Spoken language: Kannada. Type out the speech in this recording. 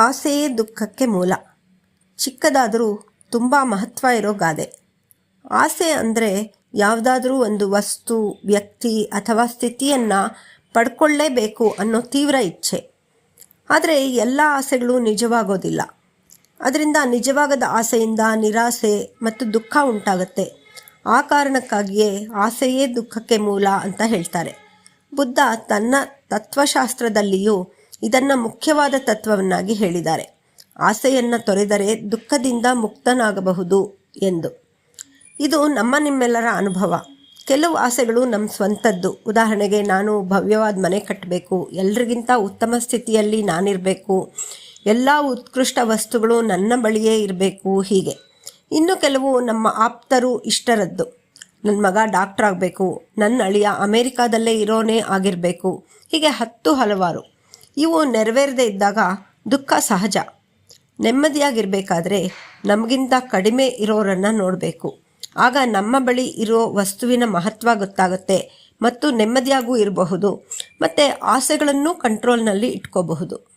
ಆಸೆಯೇ ದುಃಖಕ್ಕೆ ಮೂಲ. ಚಿಕ್ಕದಾದರೂ ತುಂಬ ಮಹತ್ವ ಇರೋ ಗಾದೆ. ಆಸೆ ಅಂದರೆ ಯಾವುದಾದ್ರೂ ಒಂದು ವಸ್ತು, ವ್ಯಕ್ತಿ ಅಥವಾ ಸ್ಥಿತಿಯನ್ನು ಪಡ್ಕೊಳ್ಳೇಬೇಕು ಅನ್ನೋ ತೀವ್ರ ಇಚ್ಛೆ. ಆದರೆ ಎಲ್ಲ ಆಸೆಗಳು ನಿಜವಾಗೋದಿಲ್ಲ. ಅದರಿಂದ ನಿಜವಾಗದ ಆಸೆಯಿಂದ ನಿರಾಸೆ ಮತ್ತು ದುಃಖ ಉಂಟಾಗುತ್ತೆ. ಆ ಕಾರಣಕ್ಕಾಗಿಯೇ ಆಸೆಯೇ ದುಃಖಕ್ಕೆ ಮೂಲ ಅಂತ ಹೇಳ್ತಾರೆ. ಬುದ್ಧ ತನ್ನ ತತ್ವಶಾಸ್ತ್ರದಲ್ಲಿಯೂ ಇದನ್ನು ಮುಖ್ಯವಾದ ತತ್ವವನ್ನಾಗಿ ಹೇಳಿದ್ದಾರೆ. ಆಸೆಯನ್ನು ತೊರೆದರೆ ದುಃಖದಿಂದ ಮುಕ್ತನಾಗಬಹುದು ಎಂದು. ಇದು ನಮ್ಮ ನಿಮ್ಮೆಲ್ಲರ ಅನುಭವ. ಕೆಲವು ಆಸೆಗಳು ನಮ್ಮ ಸ್ವಂತದ್ದು. ಉದಾಹರಣೆಗೆ ನಾನು ಭವ್ಯವಾದ ಮನೆ ಕಟ್ಟಬೇಕು ಎಲ್ರಿಗಿಂತ ಉತ್ತಮ ಸ್ಥಿತಿಯಲ್ಲಿ ನಾನಿರಬೇಕು. ಎಲ್ಲ ಉತ್ಕೃಷ್ಟ ವಸ್ತುಗಳು ನನ್ನ ಬಳಿಯೇ ಇರಬೇಕು ಹೀಗೆ. ಇನ್ನು ಕೆಲವು ನಮ್ಮ ಆಪ್ತರು ಇಷ್ಟರದ್ದು. ನನ್ನ ಮಗ ಡಾಕ್ಟರ್ ಆಗಬೇಕು ನನ್ನ ಅಳಿಯ ಅಮೇರಿಕಾದಲ್ಲೇ ಇರೋನೇ ಆಗಿರಬೇಕು. ಹೀಗೆ ಹತ್ತು ಹಲವಾರು. ಇವು ನೆರವೇರದೇ ಇದ್ದಾಗ ದುಃಖ ಸಹಜ. ನೆಮ್ಮದಿಯಾಗಿರಬೇಕಾದ್ರೆ ನಮಗಿಂತ ಕಡಿಮೆ ಇರೋರನ್ನು ನೋಡಬೇಕು. ಆಗ ನಮ್ಮ ಬಳಿ ಇರೋ ವಸ್ತುವಿನ ಮಹತ್ವ ಗೊತ್ತಾಗುತ್ತೆ ಮತ್ತು ನೆಮ್ಮದಿಯಾಗೂ ಇರಬಹುದು. ಮತ್ತು ಆಸೆಗಳನ್ನು ಕಂಟ್ರೋಲ್ನಲ್ಲಿ ಇಟ್ಕೋಬಹುದು.